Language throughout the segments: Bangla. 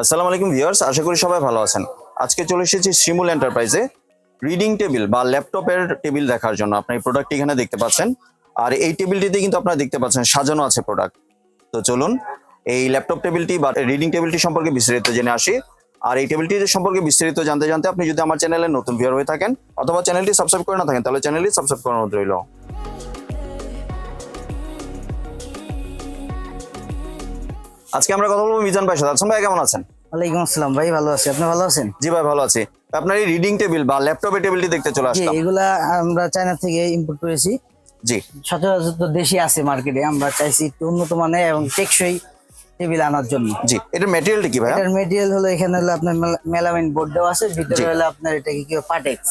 আসসালামু আলাইকুম ভিউয়ার্স, আশা করি সবাই ভালো আছেন। আজকে চলে এসেছি শিমুল এন্টারপ্রাইজে রিডিং টেবিল বা ল্যাপটপের টেবিল দেখার জন্য। আপনি এই প্রোডাক্টটি এখানে দেখতে পাচ্ছেন। আর এই টেবিলটিতে কিন্তু আপনারা দেখতে পাচ্ছেন সাজানো আছে প্রোডাক্ট তো চলুন, এই ল্যাপটপ টেবিলটি বা রিডিং টেবিলটি সম্পর্কে বিস্তারিত জেনে আসি। আর এই টেবিলটি সম্পর্কে বিস্তারিত জানতে জানতে আপনি যদি আমার চ্যানেলে নতুন ভিউয়ার হয়ে থাকেন অথবা চ্যানেলটি সাবস্ক্রাইব করে না থাকেন, তাহলে চ্যানেলটি সাবস্ক্রাইব করানো রইল। আজকে আমরা কথা বলব মিজান ভাই সাথে। ভাই কেমন আছেন? ওয়ালাইকুম আসসালাম ভাই ভালো আছি। আপনি ভালো আছেন? জি ভাই ভালো আছি। আপনার এই রিডিং টেবিল বা ল্যাপটপের টেবিলটি দেখতে চলে আসলাম। এগুলা আমরা চায়না থেকে ইম্পোর্ট করেছি। জি। সচরাচর তো দেশি আছে মার্কেটে আমরা চাইছি একটু উন্নত মানের এবং টেকসই টেবিল আনার জন্য। জি এটার ম্যাটেরিয়ালটি কি ভাই এটার মেটেরিয়াল হলো এখানে হলো আপনার মেলামাইন বোর্ড দেওয়া আছে। ভিতরে হলো আপনার এটা কি পাটেক্স।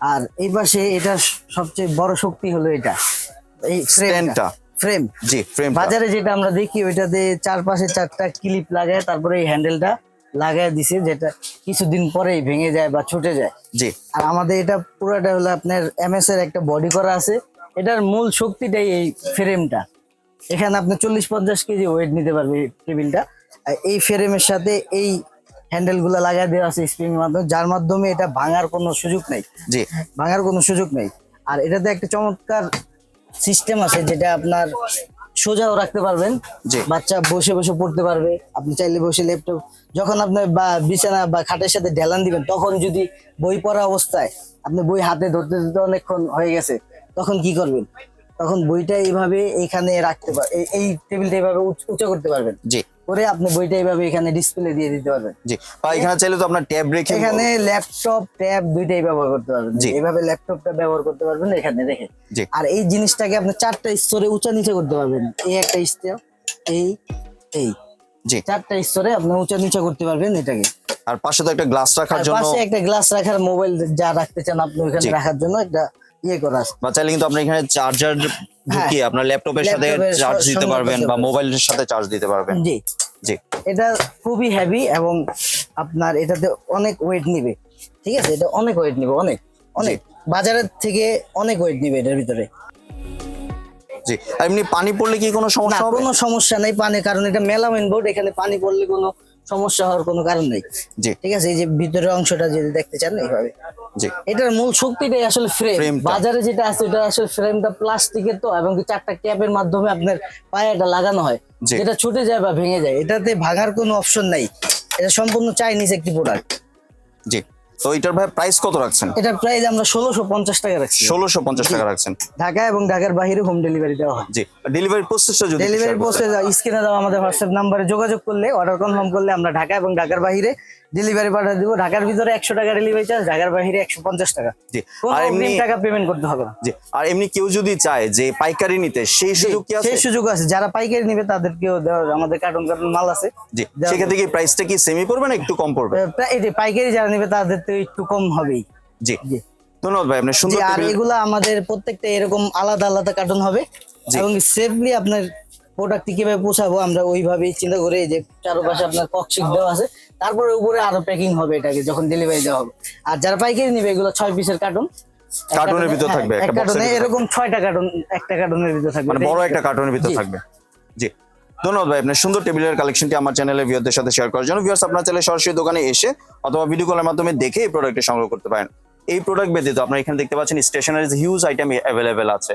আর এই পাশে এটা সবচেয়ে বড় শক্তি হলো এটা। এই। ফ্রেমটা ফ্রেম জি ফ্রেম বাজারে যেটা আমরা দেখি ওইটাতে চারপাশে চারটা ক্লিপ লাগায় তারপরে এই হ্যান্ডেলটা লাগায় দিছে যেটা কিছুদিন পরেই ভেঙে যায় বা ছুটে যায়। জি। আর আমাদের এটা পুরোটা হলো আপনার এমএস এর একটা বডি করা আছে। এটার মূল শক্তিটাই এই ফ্রেমটা এখানে আপনার চল্লিশ পঞ্চাশ কেজি ওয়েট নিতে পারবে এই টেবিলটা এই ফ্রেমের সাথে এই হ্যান্ডেলগুলা লাগাই দেওয়া আছে স্প্রিং এর মাধ্যমে যার মাধ্যমে এটা ভাঙার কোনো সুযোগ নেই। জি। ভাঙার কোনো সুযোগ নেই। আর এটাতে একটা চমৎকার সিস্টেম আছে যেটা আপনার সোজাও রাখতে পারবেন। যে বাচ্চা বসে বসে পড়তে পারবে। আপনি চাইলে বসে ল্যাপটপ যখন আপনি বা বিছানা বা খাটের সাথে ঢেলান দিবেন তখন যদি বই পড়া অবস্থায় আপনি বই হাতে ধরতে ধরতে অনেকক্ষণ হয়ে গেছে তখন কি করবেন? তখন বইটা এইভাবে এখানে রাখতে পার এই- টেবিলটা এইভাবে উঁচ- উঁচু করতে পারবেন। জি। করে আপনি বইটা এইভাবে এখানে ডিসপ্লে দিয়ে দিতে পারবেন। জি। বা এখানে চাইলে তো আপনার ট্যাব রেখে এখানে ল্যাপটপ ট্যাব দুইটাই ব্যবহার করতে পারবেন। জি। এইভাবে ল্যাপটপটা ব্যবহার করতে পারবেন এখানে রেখে জি। আর এই জিনিসটাকে আপনি চারটা স্তরে উঁচা নিচে করতে পারবেন। এই একটা স্তর এই এই। জি। চারটা স্তরে আপনি উঁচা নিচে করতে পারবেন এটাকে। আর পাশে তো একটা গ্লাস রাখার জন্য পাশে একটা গ্লাস রাখার মোবাইল যা রাখতে চান আপনি ওখানে রাখার জন্য একটা ইয়ে করা আছে। বা চাইলে কিন্তু আপনি এখানে চার্জার ঢুকিয়ে আপনার ল্যাপটপের সাথে চার্জ দিতে পারবেন বা মোবাইলের সাথে চার্জ দিতে পারবেন। জি। জি। এটা খুবই হেভি এবং আপনার এটাতে অনেক ওয়েট নিবে। ঠিক আছে? এটা অনেক ওয়েট নিবে অনেক অনেক। বাজারের থেকে অনেক ওয়েট নিবে এটার ভিতরে। জি। আর এমনি পানি পড়লে কি কোনো সমস্যা হবে? কোনো সমস্যা নেই পানি কারণ এটা মেলামাইন বোর্ড এখানে পানি পড়লে কোনো সমস্যা হওয়ার কোনো কারণ নেই। জি। ঠিক আছে এই যে ভিতরের অংশটা যদি দেখতে চান এইভাবে। জি। এটার মূল শক্তিটাই আসলে ফ্রেম বাজারে যেটা আছে এটা আসলে ফ্রেমটা প্লাস্টিকের তো এবং চারটা ক্যাপের মাধ্যমে আপনার পায়েটা লাগানো হয়। যেটা ছুটে যায় বা ভেঙে যায়। এটাতে ভাগার কোনো অপশন নাই। এটা সম্পূর্ণ চাইনিজ একটি প্রোডাক্ট জি। তো এটার ভাই প্রাইস কত রাখছেন? এটার প্রাইস আমরা ষোলোশো পঞ্চাশ টাকা রাখছি। ষোলোশো পঞ্চাশ টাকা রাখছেন। ঢাকা এবং ঢাকার বাইরে হোম ডেলিভারি দেওয়া হয়। জি ডেলিভারি প্রসেসটা যদি ডেলিভারি প্রসেস স্ক্রিনে দেওয়া আমাদের হোয়াটসঅ্যাপ নাম্বারে যোগাযোগ করলে অর্ডার কনফার্ম করলে আমরা ঢাকা এবং ঢাকার বাইরে ডেলিভারি পাঠিয়ে দিব ঢাকার ভিতরে একশো টাকা ডেলিভারি চার্জ ঢাকার বাইরে একশো পঞ্চাশ টাকা। জি আর এমনি টাকা পেমেন্ট করতে হবে না। জি আর এমনি কেউ যদি চায় যে পাইকারি নিতে সেই সুযোগ কি আছে? সেই সুযোগ আছে। যারা পাইকারি নেবে তাদেরকেও আমাদের কার্টন কার্টন মাল আছে। জি দেওয়া সেক্ষেত্রে কি প্রাইসটা কি সেমি পড়বে না একটু কম পড়বে? যে পাইকারি যারা নেবে তাদের তো একটু কম হবেই। জি জি। ধন্যবাদ ভাই আপনার সুন্দর আর এগুলো আমাদের প্রত্যেকটা এরকম আলাদা আলাদা কার্টন হবে। এবং সেফলি আপনার প্রোডাক্টটি কীভাবে পৌঁছাবো আমরা ওইভাবেই চিন্তা করে যে চারপাশে আপনার ককশিট দেওয়া আছে। তারপরে উপরে আরও প্যাকিং হবে এটাকে যখন ডেলিভারি দেওয়া হবে। আর যারা পাইকারি নিবে এগুলো ছয় পিসের কার্টন কার্টুনের ভিতর থাকবে, একটা কার্টনে এরকম ছয়টা কার্টন একটা কার্টনের ভিতর থাকবে। মানে বড় একটা কার্টুনের ভিতর থাকবে। জি। ধন্যবাদ ভাই আপনার সুন্দর টেবিলের কালেকশনটি আমার চ্যানেলে ভিউয়ারদের সাথে শেয়ার করার জন্য। ভিউয়ার্স আপনার চ্যানেলে সরাসরি দোকানে এসে অথবা ভিডিও কলের মাধ্যমে দেখে এই প্রোডাক্টটি সংগ্রহ করতে পারেন। এই প্রোডাক্ট ব্যতীত আপনারা এখানে দেখতে পাচ্ছেন স্টেশনারিজ হিউজ আইটেম অ্যাভেলেবেল আছে।